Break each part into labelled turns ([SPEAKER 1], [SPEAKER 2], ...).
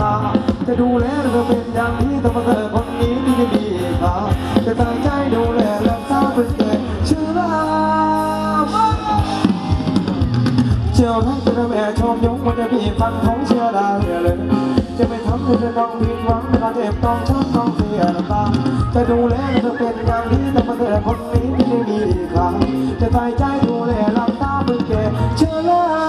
[SPEAKER 1] ตาจะดูแลเธอเป็นอย่างที่แต่มาเธอคนนี้ที่ไม่ดีค่าจะตั้งใจดูแลรักษาเป็นเกิดเชื่อราเจ้าทั้งจะแม่ชมยกมันจะมีฟันของเชื่อด้เลย จะไม่ทำให้เธอต้องผิดหวังไม่ต้องเจ็บต้องช้ำต้องเสียน้ำตาจะดูแลเธอเป็นอย่างที่แต่มาเธอคนนี้ที่ไม่ดีค่าจะตั้งใจดูแลรักษาเป็นเกิดเชื่อรา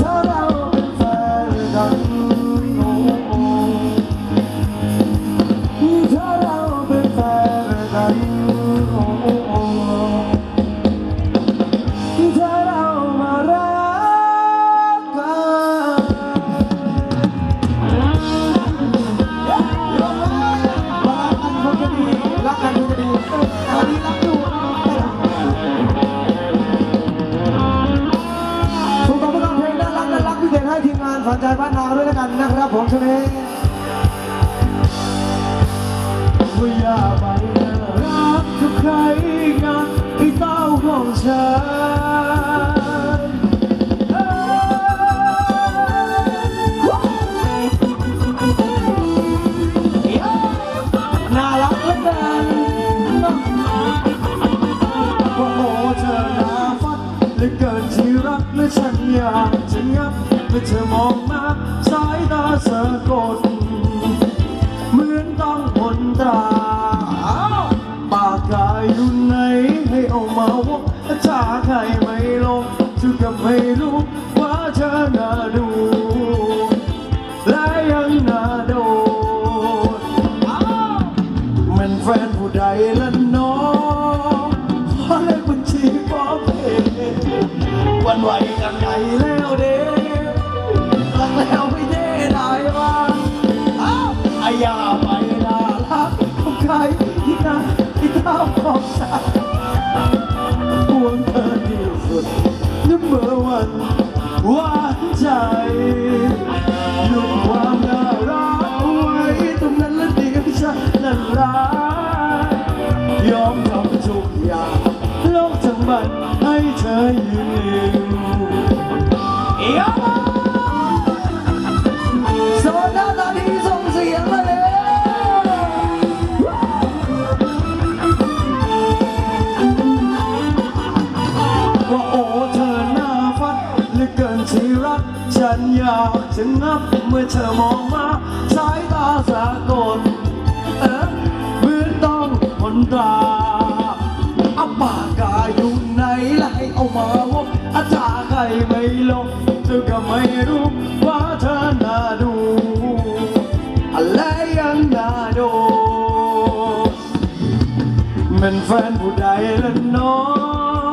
[SPEAKER 1] ถ้าเรา ธอมองมาสายตาสะกดเหมือนต้องมนตราปากกายอยู่ไหนให้เอามาวกถ้าใครไม่ลงจะกับไม่รู้ว่าเธอน่าดู และยังน่าโดนมันแฟนผู้ใดละน้องขอเลขบัญชีพอเพย์วันไหวกันไหนแล้ ใครที่น่าที่เท่าของฉันห่วงเธอที่สุดนับเมื่อวันหวานใจหยุดความน่ารักไว้ตรงนั้นแล้วเดียวฉันละลายยอมทำทุกอย่างโลกทั้งใบให้เธอยืนหนึ่งาจะนับเมื่อเธอมองมาสายตาสากลเอ๊ะเหมือนต้องมนตราเอาปากกาอยู่ไหนล่ะให้เอามาวกอาจารย์ใครไม่ลงเธอก็ไม่รู้ว่าเธอน่าดูอะไรยังน่าดนเป็นแฟนผู้ใดละเนา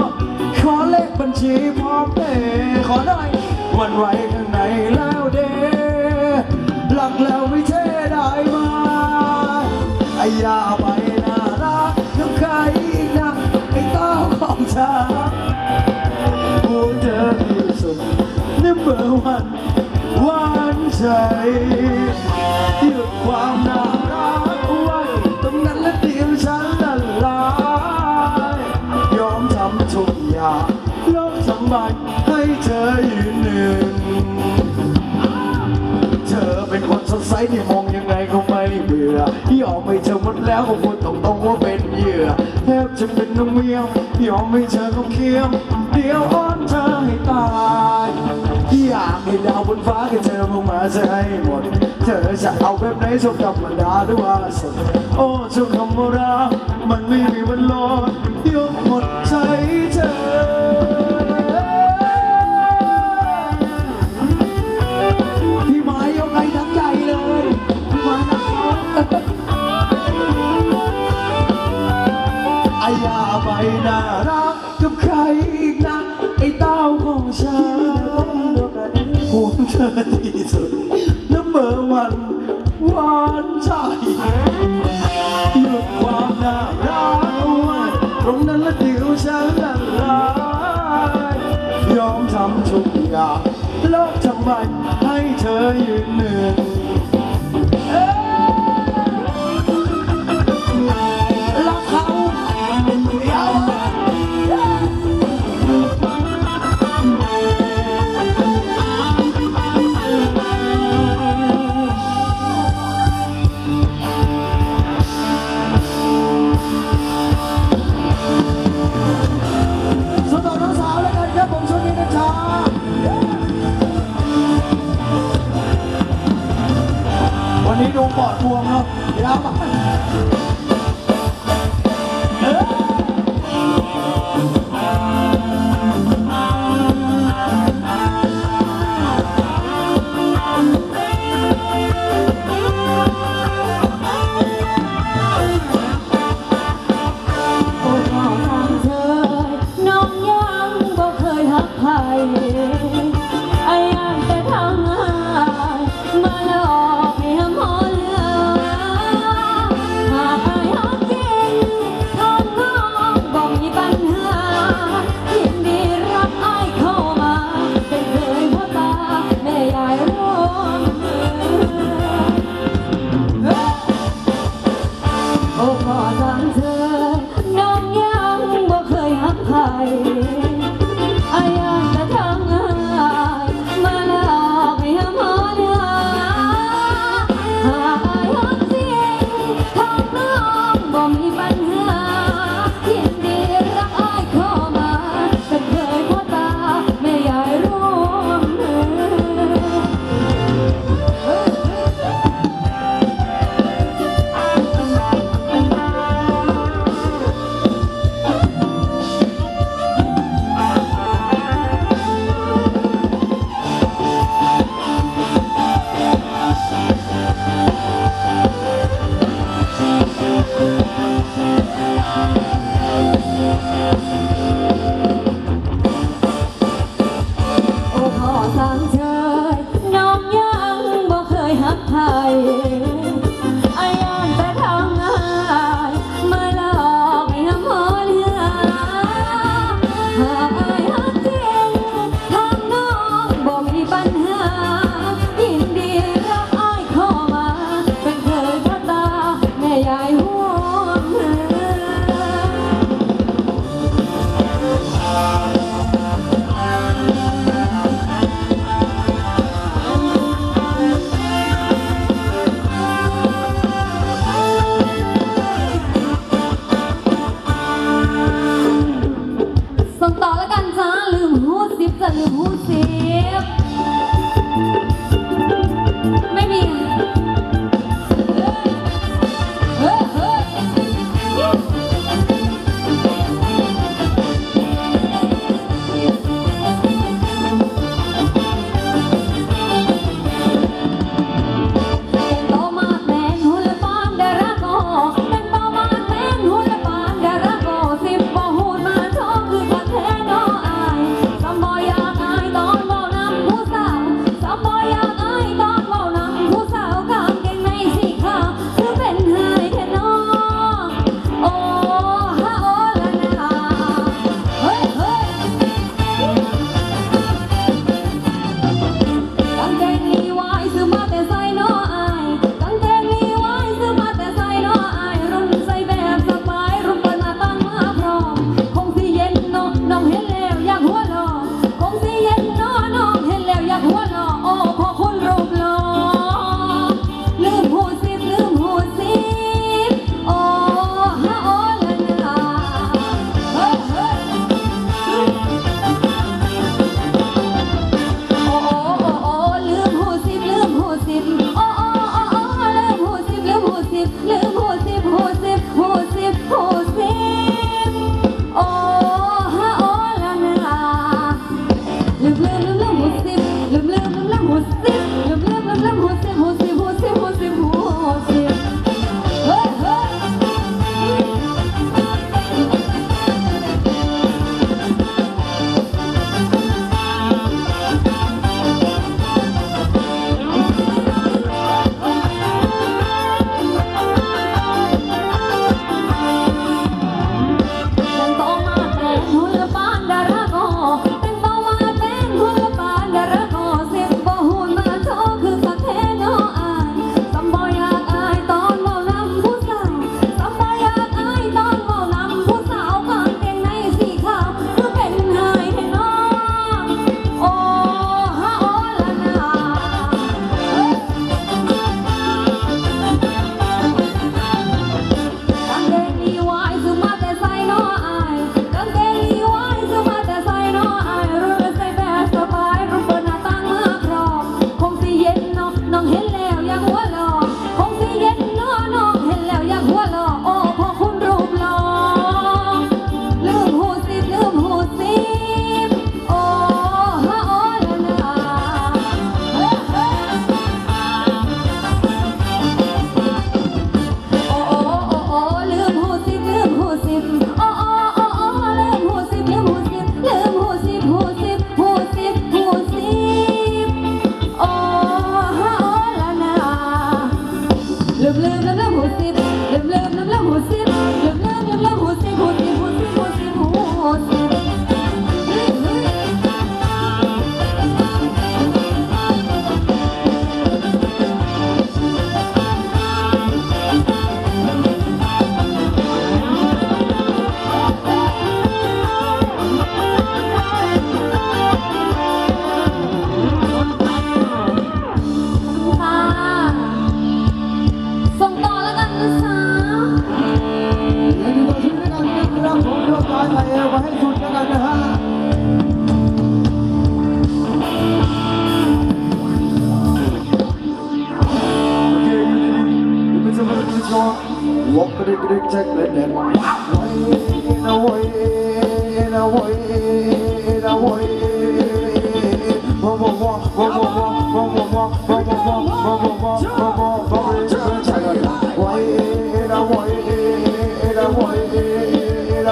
[SPEAKER 1] ะขอเลขบัญชีพร้อมเพย์ขอหน่อยวันไหวข้าง แล้วเด้หลักแล้วไม่เท่ได้ไหมาไอ้ยาไปน่ารักกับใครอีกนะไอ้เต้าของฉันผู้เธอที่สุดนับเบอร์วันวานใจหยุดความน่ารักไว้ตรงนั้นและเดียวฉันละลายยอมทำทุกอย่างโลกสมบัติ สดใสที่มองยังไงก็ไม่เบื่อยอมให้เธอหมดแล้วก็พูดตรงๆว่าเป็นเหยื่อแทบจะเป็นน้องเมียวยอมให้เธอต้องเคียมเดี๋ยวอ้อนเธอให้ตายอยากให้ดาวบนฟ้าแค่เธอลงมาจะให้หมด เธอจะเอาแบบไหนชอบธรรมดาหรือว่าสดโอ้ชอบคำว่ารักมันไม่มีวันลดยกหมดใจ ที่สุดน้ำเบอร์วันหวานใจหยุดความน่ารักเอาไว้ตรงนั้นและเดี๋ยวฉันละลายยอมทำทุกอย่างโลกทำไมให้เธอยืนหนึ่ง
[SPEAKER 2] โอ้พ่อสั่งเธอน้องยังบ่เคยหักใคร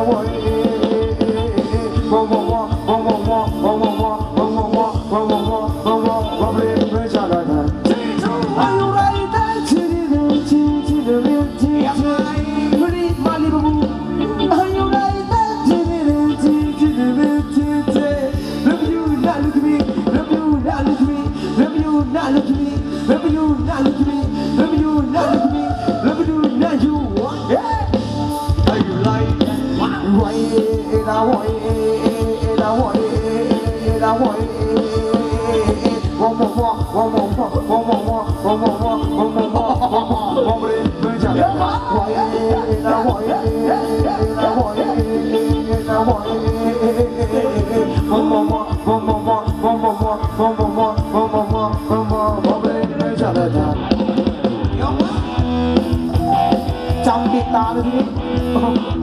[SPEAKER 3] Why? look at me, remember you not look at me, remember you not look at me, remember you not you want it. Are you Why? that? Right, and I want it, and I want it, and I want it. One more walk, one more walk, one more walk, one more walk, one more walk, one more walk, one more walk. One more walk, one more walk, one more walk, one more walk. Hallelujah.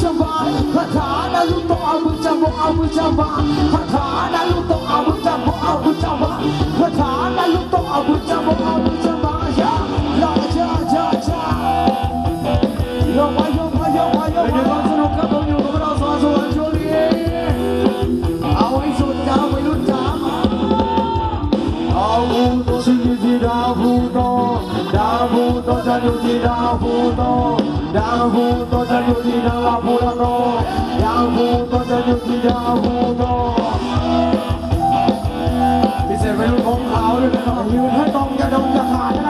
[SPEAKER 3] ชบาคาถานาลุโตอาบุจาบอาบุจาบาคาถานาลุโตอาบุจาบอาบุจาบาคาถานาลุโตอาบุจาบอาบุจาบายาลาจาจาจาโยมายมายมายมายายายายายายายา Gianluigi Davuto, โตจันยุจิดาบูโตพิเศษเป็นของขาวด้วยนะครับยืนให้ตรงจะดงจะขาดนะครับ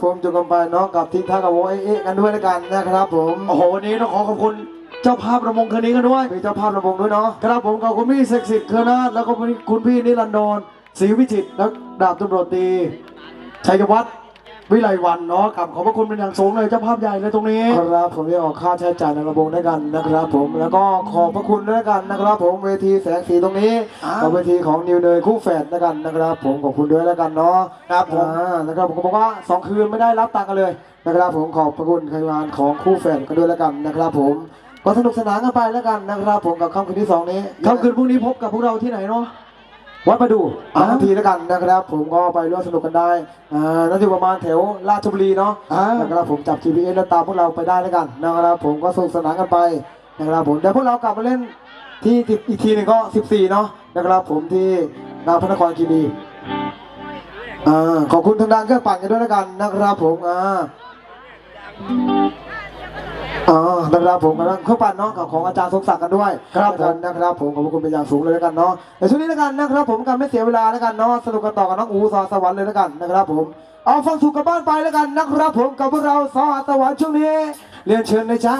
[SPEAKER 3] นะครับผมจบกันไปเนาะกับทิ้งท้ายกับวงเอ๊ะกันด้วยแล้วกันนะครับผม
[SPEAKER 1] โอ้โหวันนี้ต้องขอขอบคุณเจ้าภาพระมงคืนนี้กันด้วย
[SPEAKER 3] มีเจ้าภาพระวงด้วยเนาะ
[SPEAKER 1] ครับผมขอบคุณพี่เซ็กซิตเคอร์นาทแล้วก็คุณพี่นิรันดรศรีวิจิตรและดาบตำรวจตรีชัยวัฒน์ วิไลวันเนาะกับขอบพระคุณเป็นอย่างสูงเลยเจ้าภาพใหญ่เลยตรงนี้
[SPEAKER 3] ครับผมได้ออกค่าใช้จ่ายในระวงด้วยกันนะครับ ผมแล้วก็ขอบพระคุณด้วยกันนะครับ ผมเวทีแสงสีตรงนี้
[SPEAKER 1] อ้าว
[SPEAKER 3] กับเวทีของนิวเนยคู่แฝดด้วยกันนะครับ ผมขอบคุณด้วยแล้วกันเนาะ
[SPEAKER 1] ครับผม
[SPEAKER 3] อ่านะครับผมก็บอกว่าสองคืนไม่ได้รับตังค์กันเลยนะครับผมขอบพระคุณใครงานของคู่แฝดกันด้วยแล้วกันนะครับผมก็สนุกสนานกันไปแล้วกันนะครับผมกับค่ำคืนที่สองนี้
[SPEAKER 1] ค่ำคืนพรุ่งนี้พบกับพวกเราที่ไหนเนาะ
[SPEAKER 3] วัดประดู
[SPEAKER 1] อ่า
[SPEAKER 3] บางทีแล้วกันนะครับ ผมก็ไปร่วมสนุกกันได้อ่านั่นอยู่ประมาณแถวราชบุรีเนาะ
[SPEAKER 1] อ่า
[SPEAKER 3] นะครับผมจับ GPS แล้วตามพวกเราไปได้แล้วกันนะครับผมก็สนุกสนานกันไปนะครับผมเดี๋ยวพวกเรากลับมาเล่นที่อีกทีหนึ่งก็ 14 เนาะนะครับผมที่งานพระนครคีรีอ่าขอบคุณทางด้านเครื่องปั่นกันด้วยแล้วกันนะครับผมอ่าอ๋อ นะครับผมกำลังเครื่องปั่นเนาะกับของอาจารย์สมศักดิ์กันด้วย
[SPEAKER 1] ครับผม
[SPEAKER 3] นะครับผมขอบคุณเป็นอย่างสูงเลยแล้วกันเนาะในช่วงนี้แล้วกันนะครับผมกันไม่เสียเวลาแล้วกันเนาะสนุกกันต่อกับน้องอูสอสวรรค์เลยแล้วกันนะครับผมเอาฟังถูกกับบ้านไปแล้วกันนะครับผมกับพวกเราสอสวรรค์ช่วงนี้เรียนเชิญเลยจ้า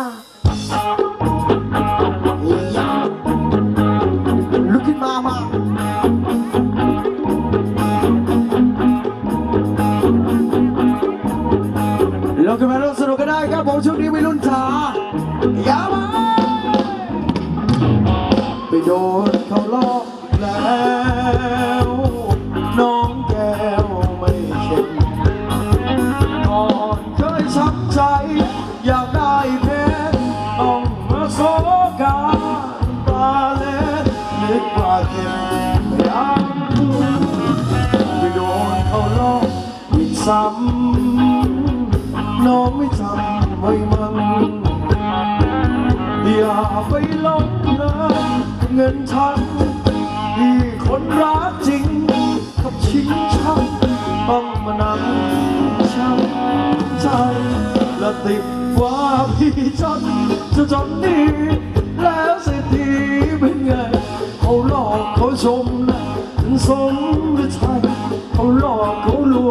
[SPEAKER 1] ไปหลงเลินเงินฉันที่คนรักจริง กับชิงชังต้องมานั่งช้ำใจ และติดว่าพี่จนจะจนดีแล้วเศรษฐีเป็นไงเขาหลอกเขาชมนะถึงสมหรือใช่เขาหลอกเขาลวง